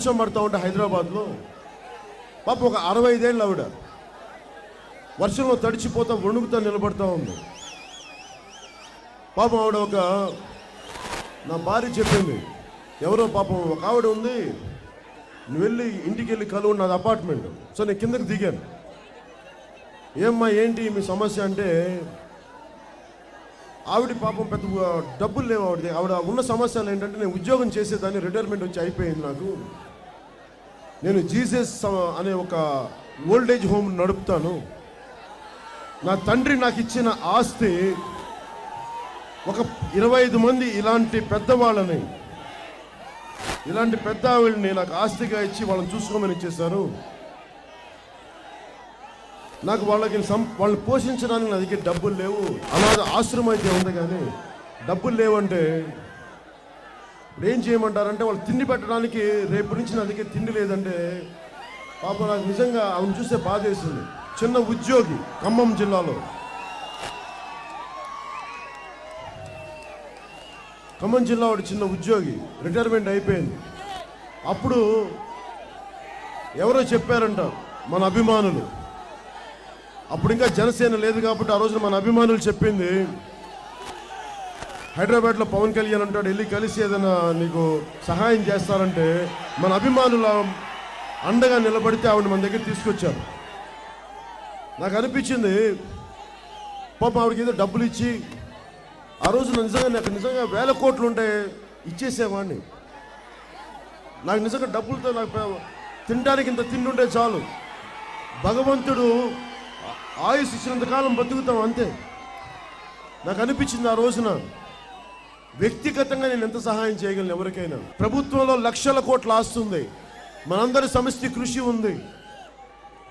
వర్షం పడుతూ ఉంటే హైదరాబాద్లో పాప ఒక అరవై ఐదేళ్ళు ఆవిడ. వర్షంలో తడిచిపోతా వణుకుతా నిలబడతా ఉంది. పాపం ఆవిడ ఒక నా భార్య చెప్పింది ఎవరో పాపం ఒక ఆవిడ ఉంది నువ్వు వెళ్ళి ఇంటికి వెళ్ళి కలువు నాది అపార్ట్మెంట్. సో నేను కిందకి దిగాను. ఏమ్మా ఏంటి మీ సమస్య? అంటే ఆవిడ పాపం పెద్ద డబ్బులు లేవు ఆవిడ ఆవిడ ఉన్న సమస్యలు ఏంటంటే నేను ఉద్యోగం చేసేదాన్ని రిటైర్మెంట్ వచ్చి అయిపోయింది నాకు. నేను జీసస్ అనే ఒక ఓల్డేజ్ హోమ్ నడుపుతాను. నా తండ్రి నాకు ఇచ్చిన ఆస్తి ఒక ఇరవై ఐదు మంది ఇలాంటి పెద్దవాళ్ళని ఇలాంటి పెద్ద ఆవిడని నాకు ఆస్తిగా ఇచ్చి వాళ్ళని చూసుకోమని ఇచ్చేశారు. నాకు వాళ్ళకి సం వాళ్ళని పోషించడానికి నా దగ్గర డబ్బులు లేవు. అలాగే ఆశ్రమం అయితే ఉంది కానీ డబ్బులు లేవంటే ఏం చేయమంటారంటే వాళ్ళు తిండి పెట్టడానికి రేపు నుంచి నా దగ్గర తిండి లేదంటే పాప నాకు నిజంగా ఆమెను చూస్తే బాధ వేసింది చిన్న ఉద్యోగి ఖమ్మం జిల్లాలో. ఖమ్మం జిల్లా వాడు చిన్న ఉద్యోగి రిటైర్మెంట్ అయిపోయింది. అప్పుడు ఎవరో చెప్పారంట మన అభిమానులు. అప్పుడు ఇంకా జనసేన లేదు కాబట్టి ఆ రోజున మన అభిమానులు చెప్పింది హైదరాబాద్లో పవన్ కళ్యాణ్ అంటాడు వెళ్ళి కలిసి ఏదైనా నీకు సహాయం చేస్తారంటే మన అభిమానుల అండగా నిలబడితే ఆవిడ మన దగ్గర తీసుకొచ్చారు. నాకు అనిపించింది పాప ఆవిడకి ఏదో డబ్బులు ఇచ్చి ఆ రోజు నిజంగా నాకు నిజంగా వేల కోట్లు ఉంటే ఇచ్చేసేవాడిని. నాకు నిజంగా డబ్బులతో నాకు తినడానికి ఇంత తిండి ఉంటే చాలు. భగవంతుడు ఆయుష్ ఇచ్చినంత కాలం బతుకుతాం అంతే. నాకు అనిపించింది ఆ రోజున. వ్యక్తిగతంగా నేను ఎంత సహాయం చేయగలను ఎవరికైనా? ప్రభుత్వంలో లక్షల కోట్ల ఆస్తుంది. మనందరి సమిష్టి కృషి ఉంది.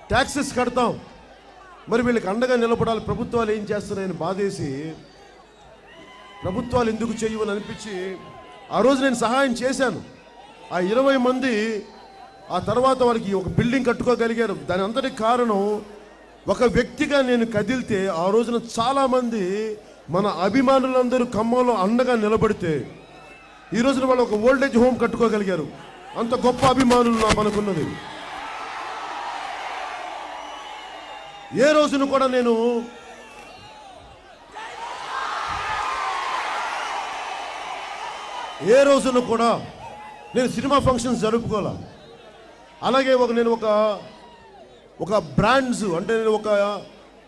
ట్యాక్సెస్ కడతాం. మరి వీళ్ళకి అండగా నిలబడాలి. ప్రభుత్వాలు ఏం చేస్తున్నాయని బాధేసి ప్రభుత్వాలు ఎందుకు చేయవని అనిపించి ఆ రోజు నేను సహాయం చేశాను. ఆ ఇరవై మంది ఆ తర్వాత వాళ్ళకి ఒక బిల్డింగ్ కట్టుకోగలిగారు. దాని అంతటి కారణం ఒక వ్యక్తిగా నేను కదిలితే ఆ రోజున చాలామంది మన అభిమానులందరూ ఖమ్మంలో అండగా నిలబడితే ఈ రోజున వాళ్ళు ఒక ఓల్డేజ్ హోమ్ కట్టుకోగలిగారు. అంత గొప్ప అభిమానులు నా మనకున్నది. ఏ రోజున కూడా నేను ఏ రోజున కూడా నేను సినిమా ఫంక్షన్స్ జరుపుకోవాలా అలాగే ఒక నేను ఒక ఒక బ్రాండ్స్ అంటే నేను ఒక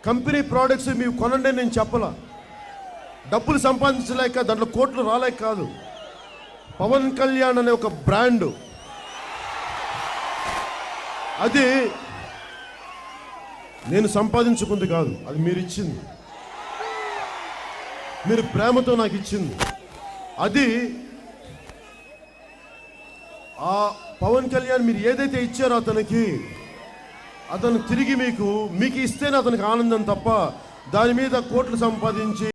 కంపెనీ ప్రోడక్ట్స్ మీరు కొనండి నేను చెప్పలా. డబ్బులు సంపాదించలేక దాంట్లో కోట్లు రాలేక కాదు. పవన్ కళ్యాణ్ అనే ఒక బ్రాండ్. అది నేను సంపాదించుకుంది కాదు అది మీరు ఇచ్చింది. మీరు ప్రేమతో నాకు ఇచ్చింది. అది ఆ పవన్ కళ్యాణ్ మీరు ఏదైతే ఇచ్చారో అతనికి అతను తిరిగి మీకు మీకు ఇస్తేనే అతనికి ఆనందం తప్ప దాని మీద కోట్లు సంపాదించి